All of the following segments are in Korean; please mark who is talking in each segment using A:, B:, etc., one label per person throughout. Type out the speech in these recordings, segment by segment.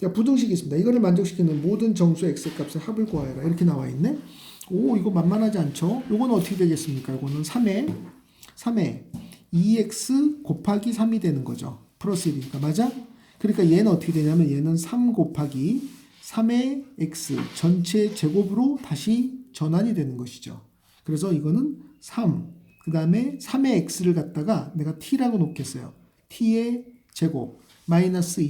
A: 자, 부등식이 있습니다. 이거를 만족시키는 모든 정수 x 값의 합을 구하여라. 이렇게 나와 있네. 오, 이거 만만하지 않죠? 요거는 어떻게 되겠습니까? 요거는 3에 3에 2x 곱하기 3이 되는 거죠. 플러스 1이니까 맞아? 그러니까 얘는 어떻게 되냐면 얘는 3 곱하기 3의 x 전체 제곱으로 다시 전환이 되는 것이죠. 그래서 이거는 3. 그 다음에 3의 x를 갖다가 내가 t라고 놓겠어요. t의 제곱 마이너스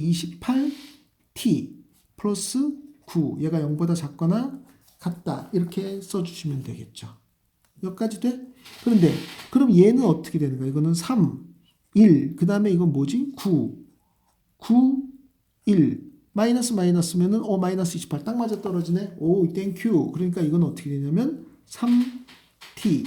A: 28t 플러스 9 얘가 0보다 작거나 같다 이렇게 써주시면 되겠죠. 여기까지 돼? 그런데 그럼 얘는 어떻게 되는 거야? 이거는 3, 1, 그 다음에 이건 뭐지? 9, 9, 1 마이너스 마이너스면은 어 마이너스 28 딱 맞아 떨어지네. 오 땡큐. 그러니까 이건 어떻게 되냐면 3t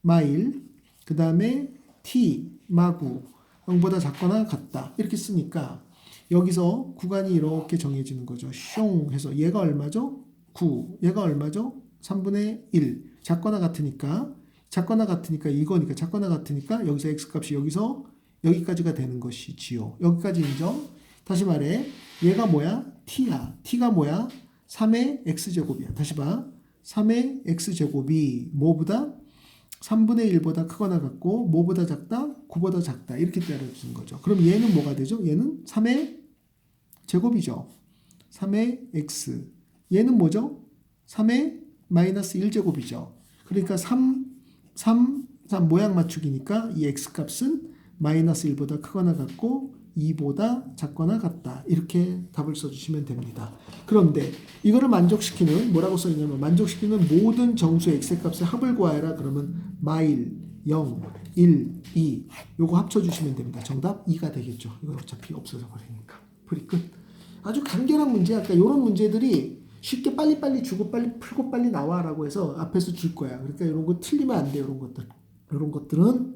A: 마일 그 다음에 t 마구 0보다 작거나 같다 이렇게 쓰니까 여기서 구간이 이렇게 정해지는 거죠. 숑 해서 얘가 얼마죠? 9 얘가 얼마죠? 3분의 1 작거나 같으니까 작거나 같으니까 이거니까 작거나 같으니까 여기서 x 값이 여기서 여기까지가 되는 것이지요. 여기까지 인정. 다시 말해 얘가 뭐야? t야. t가 뭐야? 3의 x제곱이야. 다시 봐. 3의 x제곱이 뭐보다? 3분의 1보다 크거나 같고 뭐보다 작다? 9보다 작다. 이렇게 때려주는 거죠. 그럼 얘는 뭐가 되죠? 얘는 3의 제곱이죠. 3의 x. 얘는 뭐죠? 3의 마이너스 1제곱이죠. 그러니까 3, 3, 3 모양 맞추기니까 이 x 값은 마이너스 1보다 크거나 같고 2보다 작거나 같다. 이렇게 답을 써주시면 됩니다. 그런데 이거를 만족시키는 뭐라고 써있냐면 만족시키는 모든 정수 x 값의 합을 구하여라. 그러면 마일 0, 1, 2 요거 합쳐주시면 됩니다. 정답 2가 되겠죠. 이건 어차피 없어져 버리니까. 풀이 끝. 아주 간결한 문제. 아까 이런 문제들이 쉽게 빨리빨리 주고 빨리 풀고 빨리 나와라고 해서 앞에서 줄 거야. 그러니까 이런 거 틀리면 안 돼요. 이런 것들. 이런 것들은